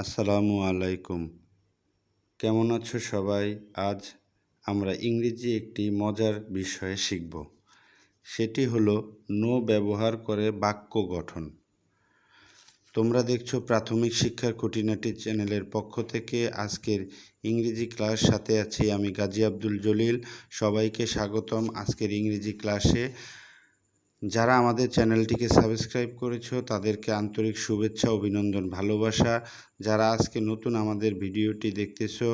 আসসালামু আলাইকুম। কেমন আছো সবাই? আজ আমরা ইংরেজি একটি মজার বিষয়ে শিখব। সেটি হলো নো ব্যবহার করে বাক্য গঠন। তোমরা দেখছ প্রাথমিক শিক্ষার খুঁটিনাটি চ্যানেলের পক্ষ থেকে। আজকের ইংরেজি ক্লাস সাথে আছি আমি গাজী আব্দুল জলিল। সবাইকে স্বাগতম আজকের ইংরেজি ক্লাসে। যারা আমাদের চ্যানেলটিকে সাবস্ক্রাইব করেছ, তাদেরকে আন্তরিক শুভেচ্ছা, অভিনন্দন, ভালোবাসা। যারা আজকে নতুন আমাদের ভিডিওটি দেখতেছো,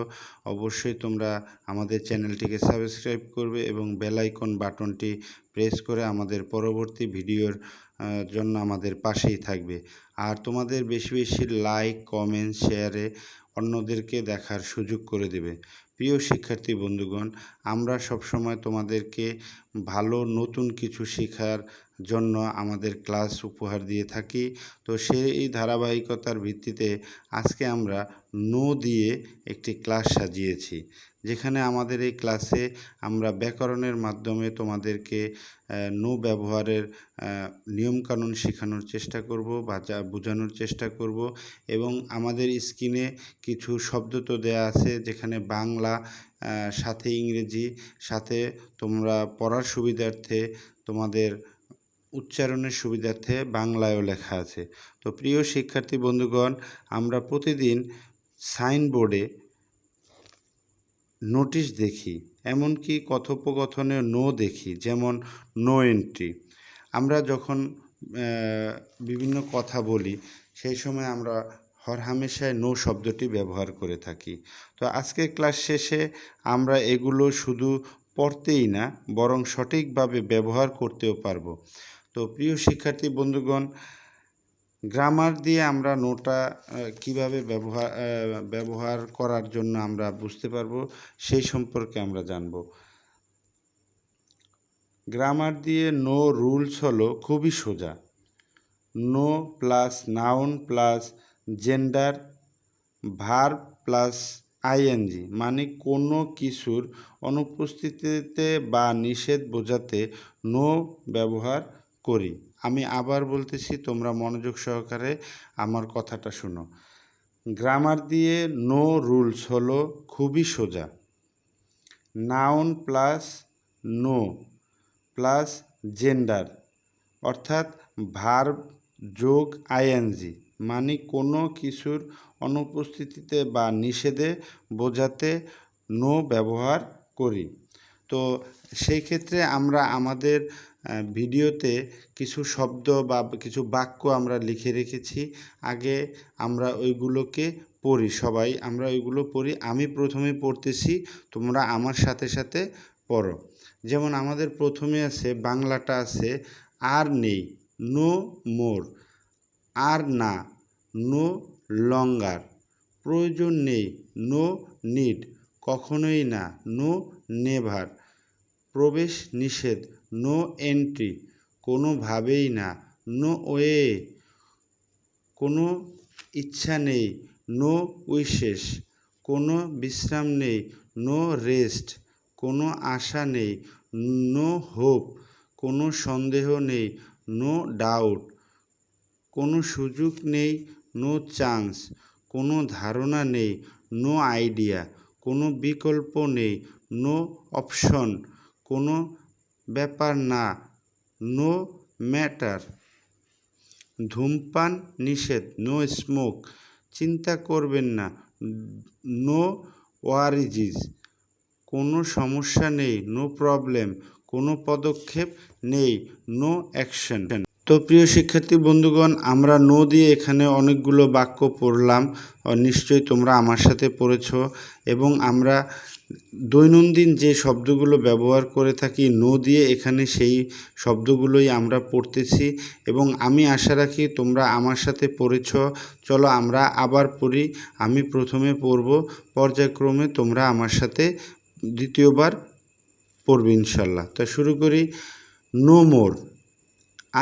অবশ্যই তোমরা আমাদের চ্যানেলটিকে সাবস্ক্রাইব করবে এবং বেল আইকন বাটনটি প্রেস করে আমাদের পরবর্তী ভিডিওর জন্য আমাদের পাশেই থাকবে। আর তোমাদের বেশি বেশি লাইক, কমেন্ট, শেয়ারে অন্যদেরকে দেখার সুযোগ করে দেবে। প্রিয় শিক্ষার্থী বন্ধুগণ, আমরা সবসময় তোমাদেরকে ভালো নতুন কিছু শেখার জন্য আমাদের ক্লাস উপহার দিয়ে থাকি। তো সেই ধারাবাহিকতার ভিত্তিতে আজকে আমরা নো দিয়ে একটি ক্লাস সাজিয়েছি, যেখানে আমাদের এই ক্লাসে আমরা ব্যাকরণের মাধ্যমে তোমাদেরকে নো ব্যবহারের নিয়মকানুন শেখানোর চেষ্টা করব বা বোঝানোর চেষ্টা করব এবং আমাদের স্ক্রিনে কিছু শব্দ তো দেয়া আছে, যেখানে বাংলা আহ, সাথে ইংরেজি সাথে তোমরা পড়ার সুবিধার্থে তোমাদের উচ্চারণের সুবিধার্থে বাংলায়ও লেখা আছে। তো প্রিয় শিক্ষার্থী বন্ধুগণ আমরা প্রতিদিন সাইনবোর্ডে নোটিশ দেখি এমনকি কথোপকথনে নো দেখি যেমন নো এন্ট্রি। আমরা যখন বিভিন্ন কথা বলি সেই সময় আমরা হরহামেশায় নো শব্দটি ব্যবহার করে থাকি। তো আজকের ক্লাস শেষে আমরা এগুলো শুধু পড়তেই না, বরং সঠিকভাবে ব্যবহার করতেও পারব। তো প্রিয় শিক্ষার্থী বন্ধুগণ, গ্রামার দিয়ে আমরা নোটা কীভাবে ব্যবহার ব্যবহার করার জন্য আমরা বুঝতে পারব, সেই সম্পর্কে আমরা জানব। গ্রামার দিয়ে নো রুলস হলো খুবই সোজা। No plus noun plus gerund verb plus I N G মানে কোনো কিছুর অনুপস্থিতিতে বা নিষেধ বোঝাতে নো ব্যবহার করি। আমি আবার বলতেছি, তোমরা মনোযোগ সহকারে আমার কথাটা শোনো। গ্রামার দিয়ে নো রুলস হলো খুবই সোজা। Noun plus no plus gerund অর্থাৎ ভার্ব যোগ আইএনজি মানে কোনো কিছুর অনুপস্থিতিতে বা নিষেধে বোঝাতে নো ব্যবহার করি। তো সেই ক্ষেত্রে আমরা আমাদের ভিডিওতে কিছু শব্দ বা কিছু বাক্য আমরা লিখে রেখেছি। আগে আমরা ওইগুলোকে পড়ি, সবাই আমরা ওইগুলো পড়ি। আমি প্রথমে পড়তেছি, তোমরা আমার সাথে সাথে পড়ো। যেমন আমাদের প্রথমে আছে, বাংলাটা আছে, আর নেই। No more. আর না, নো লঙ্গার। প্রয়োজন নেই, নো নিড। কখনোই না, নো নেভার। প্রবেশ নিষেধ, নো এন্ট্রি। কোনোভাবেই না, নো ওয়ে। কোনো ইচ্ছা নেই, নো উইশেস। কোনো বিশ্রাম নেই, নো রেস্ট। কোনো আশা নেই, নো হোপ। কোনো সন্দেহ নেই নো ডাউট কোনো সুযোগ নেই নো চান্স কোনো ধারণা নেই নো আইডিয়া কোনো বিকল্প নেই নো অপশন কোনো ব্যাপার না নো ম্যাটার ধূমপান নিষেধ নো স্মোক চিন্তা করবেন না নো ওয়ারিজিস কোনো সমস্যা নেই নো প্রবলেম কোনো পদক্ষেপ নেই নো অ্যাকশন তো প্রিয় শিক্ষার্থী বন্ধুগণ, আমরা নো দিয়ে এখানে অনেকগুলো বাক্য পড়লাম। নিশ্চয়ই তোমরা আমার সাথে পড়েছ এবং আমরা দৈনন্দিন যে শব্দগুলো ব্যবহার করে থাকি নো দিয়ে এখানে সেই শব্দগুলোই আমরা পড়তেছি এবং আমি আশা রাখি তোমরা আমার সাথে পড়েছ। চলো আমরা আবার পড়ি। আমি প্রথমে পড়ব। পর্যায়ক্রমে তোমরা আমার সাথে দ্বিতীয়বার পড়বে ইনশাল্লাহ। তো শুরু করি নো মোর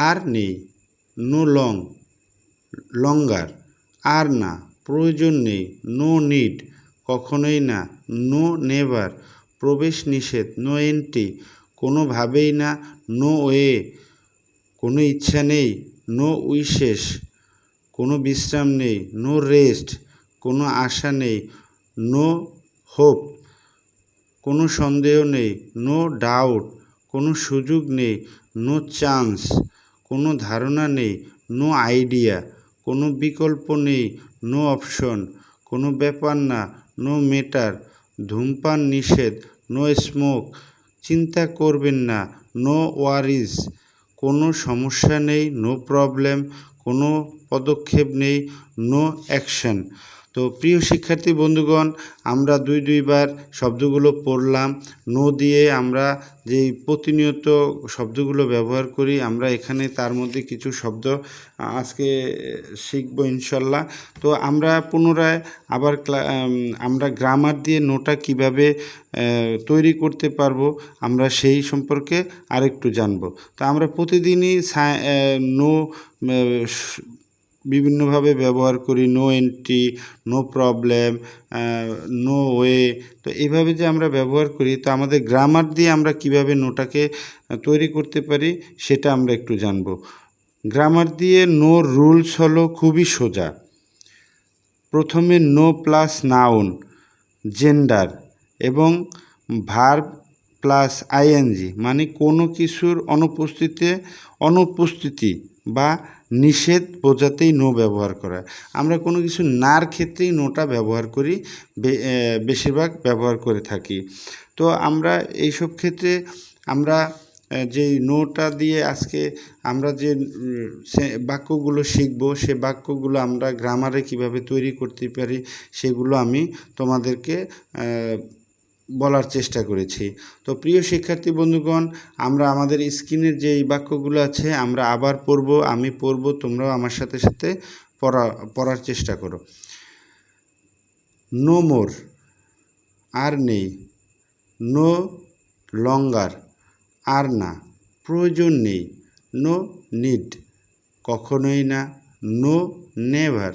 আর নেই নো লং লঙ্গার আর না, প্রয়োজন নেই নো নিড কখনোই না নো নেভার প্রবেশ নিষেধ নো এন্ট্রি কোনোভাবেই না নো ওয়ে কোনো ইচ্ছা নেই নো উইশেষ কোনো বিশ্রাম নেই নো রেস্ট কোনো আশা নেই নো হোপ কোনো সন্দেহ নেই নো ডাউট কোনো সুযোগ নেই নো চান্স কোনো ধারণা নেই নো আইডিয়া কোনো বিকল্প নেই নো অপশন কোনো ব্যাপার না নো মেটার ধূমপান নিষেধ নো স্মোক চিন্তা করবেন না নো ওয়ারিজ কোনো সমস্যা নেই নো প্রবলেম কোনো পদক্ষেপ নেই নো অ্যাকশন তো প্রিয় শিক্ষার্থী বন্ধুগণ, আমরা দুই দুইবার শব্দগুলো পড়লাম। নো দিয়ে আমরা যেই প্রতিনিয়ত শব্দগুলো ব্যবহার করি, আমরা এখানে তার মধ্যে কিছু শব্দ আজকে শিখব ইনশাল্লাহ। তো আমরা পুনরায় আবার আমরা গ্রামার দিয়ে নোটা কীভাবে তৈরি করতে পারব, আমরা সেই সম্পর্কে আরেকটু জানব। তো আমরা প্রতিদিনই নো বিভিন্নভাবে ব্যবহার করি no entry no problem no way তো এইভাবে যে আমরা ব্যবহার করি, তো আমাদের গ্রামার দিয়ে আমরা কীভাবে নোটাকে তৈরি করতে পারি সেটা আমরা একটু জানব। গ্রামার দিয়ে নো রুলস হলো খুবই সোজা। প্রথমে নো প্লাস নাউন জেন্ডার এবং verb plus I N G মানে কোনো কিছুর অনুপস্থিতিতে অনুপস্থিতি বা নিষেধ বোঝাতেই নো ব্যবহার করা। আমরা কোনো কিছু নার ক্ষেত্রেই নোটা ব্যবহার করি বেশিরভাগ ব্যবহার করে থাকি। তো আমরা এইসব ক্ষেত্রে আমরা যেই নোটা দিয়ে আজকে আমরা যে বাক্যগুলো শিখব, সে বাক্যগুলো আমরা গ্রামারে কীভাবে তৈরি করতে পারি, সেগুলো আমি তোমাদেরকে বলার চেষ্টা করেছি। তো প্রিয় শিক্ষার্থী বন্ধুগণ, আমরা আমাদের স্ক্রিনের যে এই বাক্যগুলো আছে, আমরা আবার পড়ব, আমি পড়ব, তোমরাও আমার সাথে সাথে পড়া, পড়ার চেষ্টা করো। নো মোর, আর নেই। নো লঙ্গার, আর না। প্রয়োজন নেই। নো নিড, কখনোই না। নো নেভার,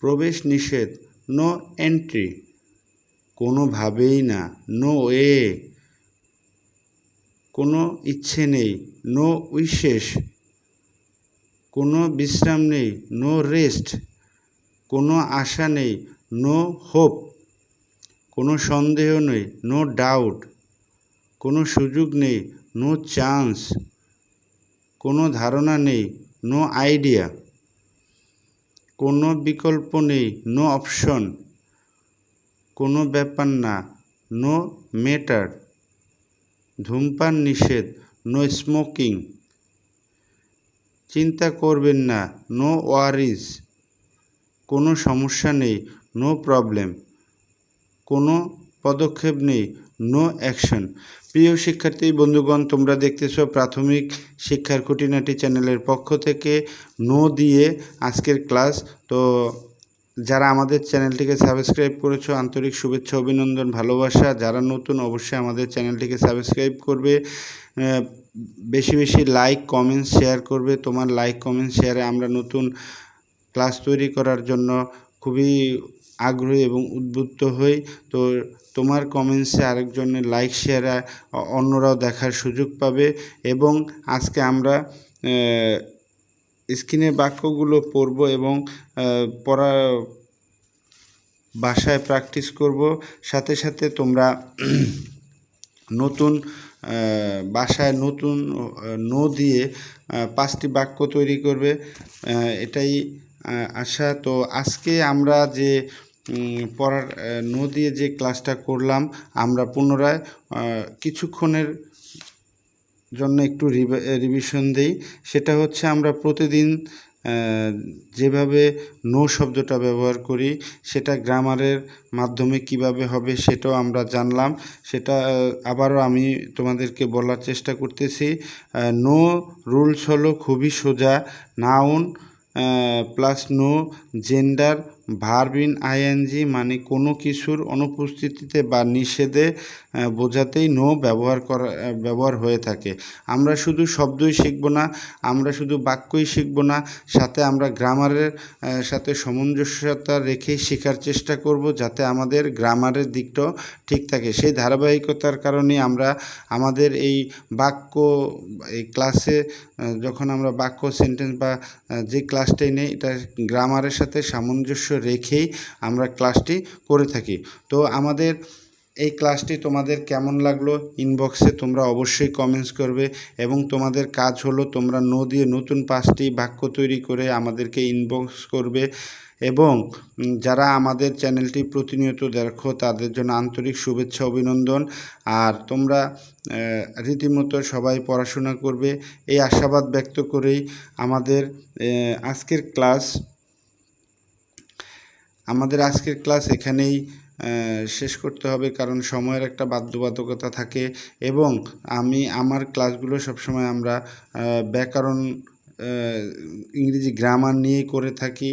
প্রবেশ নিষেধ। No entry. কোনোভাবেই না। No way. কোনো ইচ্ছে নেই। No wishes. কোনো বিশ্রাম নেই। No rest. কোনো আশা নেই। No hope. কোনো সন্দেহ নেই। No doubt. কোনো সুযোগ নেই। No chance. কোনো ধারণা নেই। No idea. কোনো বিকল্প নেই। No option. কোনো ব্যাপার না। নো মেটার ধূমপান নিষেধ। No smoking. চিন্তা করবেন না। নো ওয়ারিজ কোনো সমস্যা নেই। No problem. কোনো পদক্ষেপ নেই। No action. প্রিয় শিক্ষার্থী, বন্ধুগণ, তোমরা দেখতেছো প্রাথমিক শিক্ষার খুঁটিনাটি চ্যানেলের পক্ষ থেকে নো দিয়ে আজকের ক্লাস। তো যারা আমাদের চ্যানেলটিকে সাবস্ক্রাইব করেছ, আন্তরিক শুভেচ্ছা, অভিনন্দন, ভালোবাসা, যারা নতুন অবশ্যই আমাদের চ্যানেলটিকে সাবস্ক্রাইব করবে। বেশি বেশি লাইক কমেন্ট শেয়ার করবে। তোমার লাইক কমেন্ট শেয়ারে আমরা নতুন ক্লাস তৈরি করার জন্য খুবই আগ্রহী এবং উদ্বুদ্ধ হই। তো তোমার কমেন্টসে আরেকজনের লাইক শেয়ারে অন্যরাও দেখার সুযোগ পাবে এবং আজকে আমরা আহ, স্ক্রিনের বাক্যগুলো পড়ব এবং পড়া বাসায় প্র্যাকটিস করব। সাথে সাথে তোমরা নতুন বাসায় নতুন নো দিয়ে পাঁচটি বাক্য তৈরি করবে। এটাই আশা। তো আজকে আমরা যে পড়ার নো দিয়ে যে ক্লাসটা করলাম আমরা পুনরায় কিছুক্ষণের জন্য একটু রিভিশন দেই। সেটা হচ্ছে আমরা প্রতিদিন যেভাবে নো শব্দটা ব্যবহার করি, সেটা গ্রামারের মাধ্যমে কীভাবে হবে সেটাও আমরা জানলাম। সেটা আবারও আমি তোমাদেরকে বলার চেষ্টা করতেছি নো রুলস হলো খুবই সোজা noun plus no gerund verb in I N G মানে কোনো কিছুর অনুপস্থিতিতে বা নিষেধে বোঝাতেই নো ব্যবহার করা ব্যবহার হয়ে থাকে। আমরা শুধু শব্দই শিখব না, আমরা শুধু বাক্যই শিখব না, সাথে আমরা গ্রামারের সাথে সামঞ্জস্যতা রেখেই শেখার চেষ্টা করব যাতে আমাদের গ্রামারের দিকটাও ঠিক থাকে। সেই ধারাবাহিকতার কারণে আমরা, আমাদের এই বাক্য, এই ক্লাসে যখন আমরা বাক্য সেন্টেন্স বা যে ক্লাসটাই নেই, এটা গ্রামারের সাথে সামঞ্জস্য রেখেই আমরা ক্লাসটি করে থাকি। তো আমাদের এই ক্লাসটি তোমাদের কেমন লাগল ইনবক্সে তোমরা অবশ্যই কমেন্টস করবে এবং তোমাদের কাজ হলো তোমরা নো দিয়ে নতুন পাঁচটি বাক্য তৈরি করে আমাদেরকে ইনবক্স করবে এবং যারা আমাদের চ্যানেলটি প্রতিনিয়ত দেখো তাদের জন্য আন্তরিক শুভেচ্ছা, অভিনন্দন। আর তোমরা রীতিমতো সবাই পড়াশোনা করবে। এই আশাবাদ ব্যক্ত করেই আমাদের আজকের ক্লাস আমাদের আজকের ক্লাস এখানেই শেষ করতে হবে কারণ সময়ের একটা বাধ্যবাধকতা থাকে এবং আমি, আমার ক্লাসগুলো সবসময় আমরা ব্যাকরণ ইংরেজি গ্রামার নিয়েই করে থাকি।